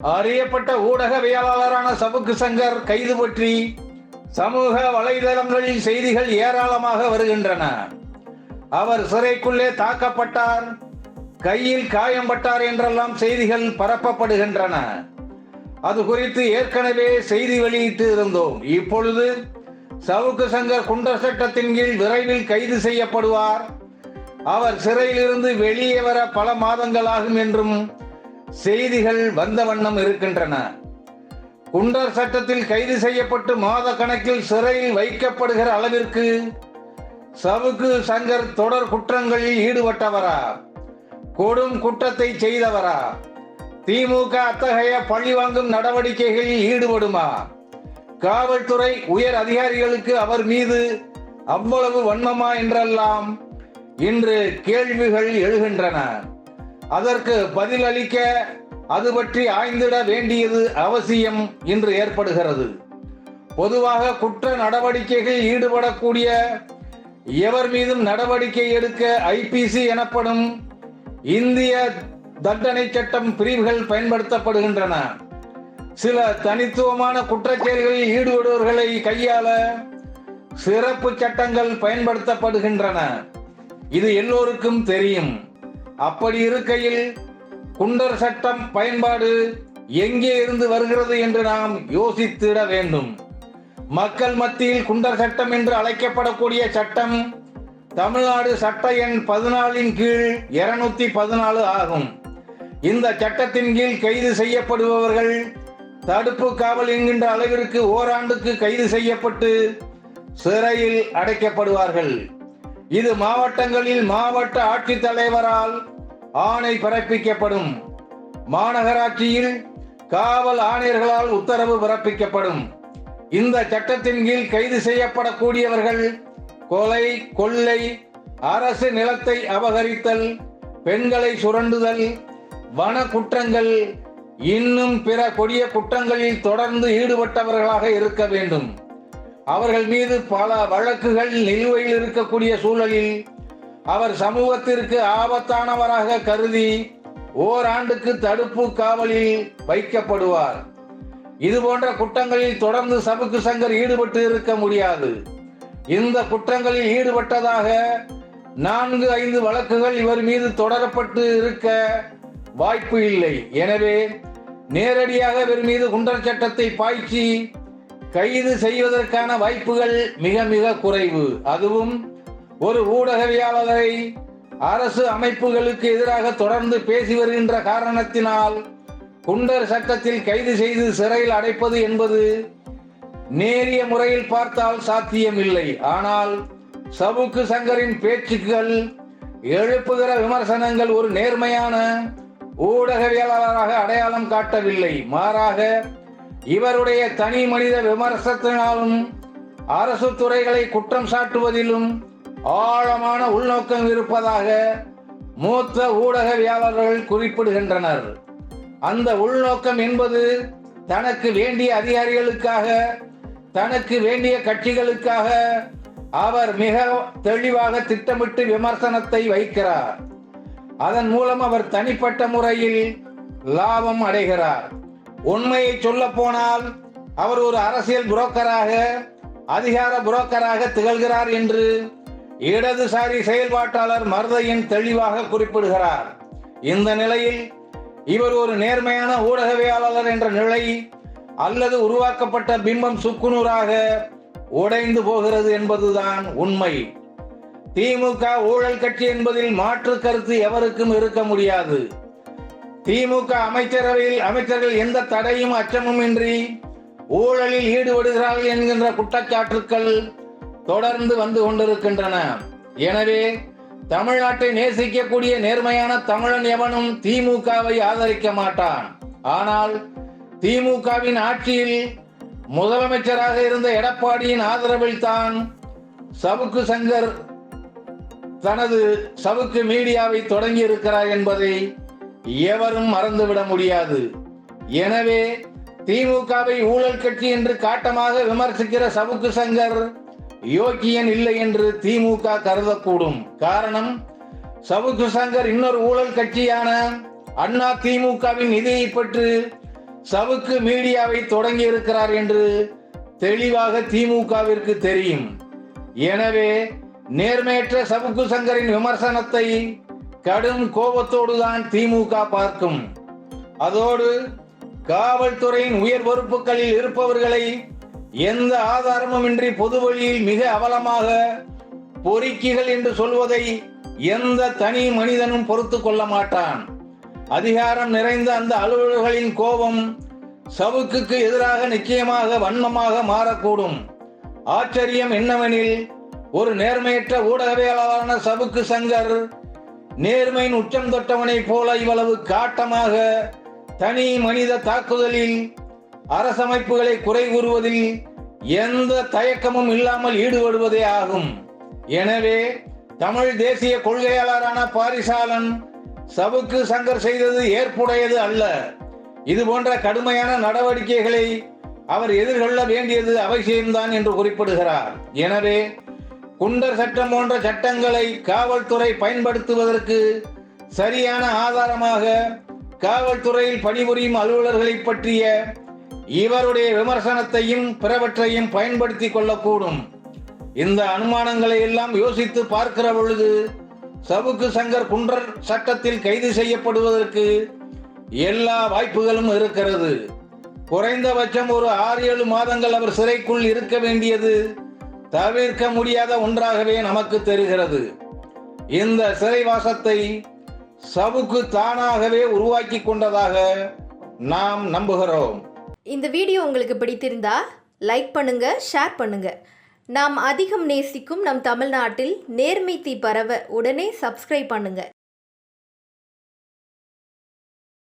அறியப்பட்ட ஊடகவியலாளரான சபுக்கு சங்கர் கைது பற்றி சமூக வலைதளங்களில் செய்திகள் ஏராளமாக வருகின்றன. அவர் சிறைக்குள்ளே தாக்கப்பட்டார் கையில் காயம்பட்டார் என்றெல்லாம் செய்திகள் பரப்பப்படுகின்றன. அது குறித்து ஏற்கனவே செய்தி வெளியிட்டு இருந்தோம். இப்பொழுது சவுக்கு சங்கர் குண்டர் சட்டத்தின் கீழ் விரைவில் கைது செய்யப்படுவார். அவர் சிறையிலிருந்து வெளியே வர பல மாதங்கள் ஆகும் என்றும் செய்திகள் வந்த வண்ணம் இருக்கின்றன. குண்டர் சட்டத்தில் கைது செய்யப்பட்டு மாத கணக்கில் சிறையில் வைக்கப்படுகிற அளவிற்கு சவுக்கு சங்கர் தொடர் குற்றங்களில் ஈடுபட்டவரா? கொடும் குற்றத்தை செய்தவரா? திமுக அத்தகைய பழி வாங்கும் நடவடிக்கைகளில் ஈடுபடுமா? காவல்துறை உயர் அதிகாரிகளுக்கு அவர் மீது அவ்வளவு வன்மமா என்றெல்லாம் இன்று கேள்விகள் எழுகின்றன. அதற்கு பதிலளிக்க அது பற்றி ஆய்ந்திட வேண்டியது அவசியம் இன்று ஏற்படுகிறது. பொதுவாக குற்ற நடவடிக்கைகளில் ஈடுபடக்கூடிய எவர் மீதும் நடவடிக்கை எடுக்க ஐபிசி எனப்படும் இந்திய தண்டனை சட்டம் பிரிவுகள் பயன்படுத்தப்படுகின்றன. சில தனித்துவமான குற்றச்செயல்களில் ஈடுபடுவர்களை கையாள சிறப்பு சட்டங்கள் பயன்படுத்தப்படுகின்றன. இது எல்லோருக்கும் தெரியும். அப்படி இருக்கையில் குண்டர் சட்டம் பயன்பாடு எங்கே இருந்து வருகிறது என்று நாம் யோசித்திட வேண்டும். மக்கள் மத்தியில் குண்டர் சட்டம் என்று அழைக்கப்படக்கூடிய சட்டம் தமிழ்நாடு சட்ட எண் பதினாலின் கீழ் இருநூத்தி பதினாலு ஆகும். இந்த சட்டத்தின் கீழ் கைது செய்யப்படுபவர்கள் தடுப்பு காவல் என்கின்ற அளவிற்கு ஓராண்டுக்கு கைது செய்யப்பட்டு சிறையில் அடைக்கப்படுவார்கள். இது மாவட்டங்களில் மாவட்ட ஆட்சித்தலைவரால் ஆணை பிறப்பிக்கப்படும். மாநகராட்சியில் காவல் ஆணையர்களால் உத்தரவு பிறப்பிக்கப்படும். இந்த சட்டத்தின் கீழ் கைது செய்யப்படக்கூடியவர்கள் கொலை கொள்ளை அரசு நிலத்தை அபகரித்தல் பெண்களை சுரண்டுதல் வன குற்றங்கள் இன்னும் பிற கொடிய குற்றங்களில் தொடர்ந்து ஈடுபட்டவர்களாக இருக்க வேண்டும். அவர்கள் மீது பல வழக்குகள் நிலுவையில் இருக்கக்கூடிய சூழலில் அவர் சமூகத்திற்கு ஆபத்தானவராக கருதி ஓராண்டுக்கு தடுப்பு காவலில் வைக்கப்படுவார். இது போன்ற குற்றங்களில் தொடர்ந்து சபுக்கு சங்கர் ஈடுபட்டு இருக்க முடியாது. இந்த குற்றங்களில் ஈடுபட்டதாக நான்கு ஐந்து வழக்குகள் இவர் மீது தொடரப்பட்டு இருக்க வாய்ப்பு இல்லை. எனவே நேரடியாக இவர் மீது குண்டர் சட்டத்தை பாய்ச்சி கைது செய்வதற்கான வாய்ப்புகள் மிக மிக குறைவு. அதுவும் ஒரு ஊடகவியலாளரை அரசு அமைப்புகளுக்கு எதிராக தொடர்ந்து பேசி வருகின்ற காரணத்தினால் குண்டர் சட்டத்தில் கைது செய்து சிறையில் அடைப்பது என்பது நேரிய முறையில் பார்த்தால் சாத்தியமில்லை. ஆனால் சவுக்கு சங்கரின் பேச்சுக்கள் எழுப்புகிற விமர்சனங்கள் ஒரு நேர்மையான ஊடகவியலாளராக அடையாளம் காட்டவில்லை. மாறாக இவருடைய தனி மனித விமர்சனத்தினாலும் அரசு துறைகளை குற்றம் சாட்டுவதிலும் ஆழமான உள்நோக்கம் இருப்பதாக மூத்த ஊடகவியாளர்கள் குறிப்பிடுகின்றனர். அந்த உள்நோக்கம் என்பது தனக்கு வேண்டிய அதிகாரிகளுக்காக தனக்கு வேண்டிய கட்சிகளுக்காக அவர் மிக தெளிவாக திட்டமிட்டு விமர்சனத்தை வைக்கிறார். அதன் மூலம் அவர் தனிப்பட்ட முறையில் லாபம் அடைகிறார். உண்மையை சொல்ல போனால் அவர் ஒரு அரசியல் புரோக்கராக அதிகார புரோக்கராக திகழ்கிறார் என்று இடதுசாரி செயல்பாட்டாளர் மருதையின் தெளிவாக குறிப்பிடுகிறார். இந்த நிலையில் இவர் ஒரு நேர்மையான ஊடகவியலாளர் என்ற நிலை அல்லது உருவாக்கப்பட்ட பிம்பம் சுக்குநூறாக உடைந்து போகிறது என்பதுதான் உண்மை. திமுக ஊழல் கட்சி என்பதில் மாற்று கருத்து எவருக்கும் இருக்க முடியாது. திமுக அமைச்சரவையில் அமைச்சர்கள் எந்த தடையும் அச்சமும் இன்றி ஊழலில் ஈடுபடுகிறார்கள் என்கின்ற குற்றச்சாட்டுக்கள் தொடர்ந்து வந்து கொண்டிருக்கின்றன. எனவே தமிழ்நாட்டை நேசிக்கக்கூடிய நேர்மையான தமிழன் எவனும் திமுகவை ஆதரிக்க மாட்டான். ஆனால் திமுகவின் ஆட்சியில் முதலமைச்சராக இருந்த எடப்பாடியின் ஆதரவில் தான் சவுக்கு சங்கர் தனது சவுக்கு மீடியாவை தொடங்கி இருக்கிறார் என்பதை எவரும் மறந்துவிட முடியாது. எனவே திமுகவை ஊழல் கட்சி என்று காட்டமாக விமர்சிக்கிற சவுக்கு சங்கர் யோக்கியன் இல்லை என்று திமுக கருதக்கூடும். காரணம் சவுக்கு சங்கர் இன்னொரு ஊழல் கட்சியான அண்ணா திமுகவின் நிதியை பெற்று சவுக்கு மீடியாவை தொடங்கி இருக்கிறார் என்று தெளிவாக திமுகவிற்கு தெரியும். எனவே நேர்மையற்ற சவுக்கு சங்கரின் விமர்சனத்தை கடும் கோபத்தோடுதான் திமுக பார்க்கும். அதோடு காவல்துறையின் உயர் பொறுப்புகளில் இருப்பவர்களை எந்த ஆதாரமுமின்றி பொது வழியில் மிக அவலமாக பொறுக்கிகள் என்று சொல்வதை எந்த தனி மனிதனும் பொறுத்து கொள்ள மாட்டான். அதிகாரம் நிறைந்த அந்த அலுவலர்களின் கோபம் சவுக்குக்கு எதிராக நிச்சயமாக வன்மமாக மாறக்கூடும். ஆச்சரியம் என்னவெனில் ஒரு நேர்மையற்ற ஊடகவியலாளரான சவுக்கு சங்கர் நேர்மையின் உச்சம் தொட்டவனைப் போல இவ்வளவு காட்டமாக தனி மனித தாக்குதலில் அரசமைப்புகளை குறை கூறுவதில் எந்த தயக்கமும் இல்லாமல் ஈடுபடுவதே ஆகும். எனவே தமிழ் தேசிய கொள்கையாளரான பாரிசாலன் சவுக்கு சங்கர் செய்தது ஏற்புடையது அல்ல. இது போன்ற கடுமையான நடவடிக்கைகளை அவர் எதிர்கொள்ள வேண்டியது அவசியம்தான் என்று குறிப்பிடுகிறார். எனவே குண்டர் சட்டம் போன்ற சட்டங்களை காவல்துறை பயன்படுத்துவதற்கு சரியான ஆதாரமாக காவல்துறையில் பணிபுரியும் அலுவலர்களை பற்றிய இவருடைய விமர்சனத்தையும் பிறவற்றையும் பயன்படுத்திக் கொள்ளக்கூடும். இந்த அனுமானங்களை எல்லாம் யோசித்து பார்க்கிற பொழுது சவுக்கு சங்கர் குன்றர் சட்டத்தில் கைது செய்யப்படுவதற்கு எல்லா வாய்ப்புகளும் இருக்கிறது. குறைந்தபட்சம் ஒரு ஆறு ஏழு மாதங்கள் அவர் சிறைக்குள் இருக்க வேண்டியது தவிர்க்க முடியாத ஒன்றாகவே நமக்கு தெரிகிறது. இந்த சிறைவாசத்தை சவுக்கு தானாகவே உருவாக்கி கொண்டதாக நாம் நம்புகிறோம். இந்த வீடியோ உங்களுக்கு பிடித்திருந்தா லைக் பண்ணுங்க ஷேர் பண்ணுங்க. நாம் அதிகம் நேசிக்கும் நம் தமிழ்நாட்டில் நேர்மை தீ பரவ உடனே சப்ஸ்கிரைப் பண்ணுங்க.